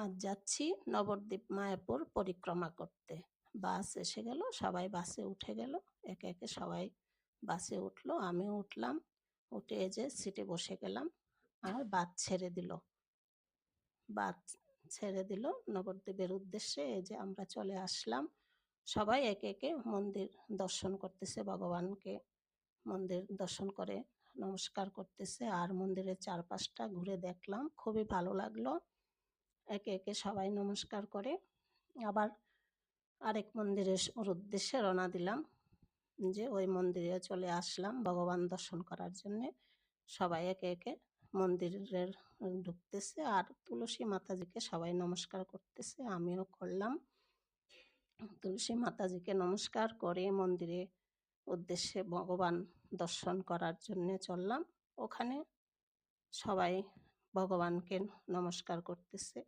আজ যাচ্ছি নবদ্বীপ মায়াপুর পরিক্রমা করতে। বাস এসে গেল, সবাই বাসে উঠে গেল, একে একে সবাই বাসে উঠল, আমিও উঠলাম, উঠে যে সিটে বসে গেলাম, আর বাস ছেড়ে দিল। বাস ছেড়ে দিল নবদ্বীপের উদ্দেশ্যে, এই যে আমরা চলে আসলাম। সবাই একে একে মন্দির দর্শন করতেছে, ভগবানকে মন্দির দর্শন করে নমস্কার করতেছে, আর মন্দিরের চারপাশটা ঘুরে দেখলাম, খুবই ভালো লাগল। একে একে সবাই নমস্কার করে আবার আরেক মন্দিরের উদ্দেশ্যে রওনা দিলাম যে ওই মন্দিরে চলে আসলাম ভগবান দর্শন করার জন্যে। সবাই একে একে মন্দিরের ঢুকতেছে আর তুলসী মাতাজিকে সবাই নমস্কার করতেছে, আমিও করলাম। তুলসী মাতাজিকে নমস্কার করে মন্দিরে উদ্দেশ্যে ভগবান দর্শন করার জন্যে চললাম। ওখানে সবাই ভগবানকে নমস্কার করতেছে।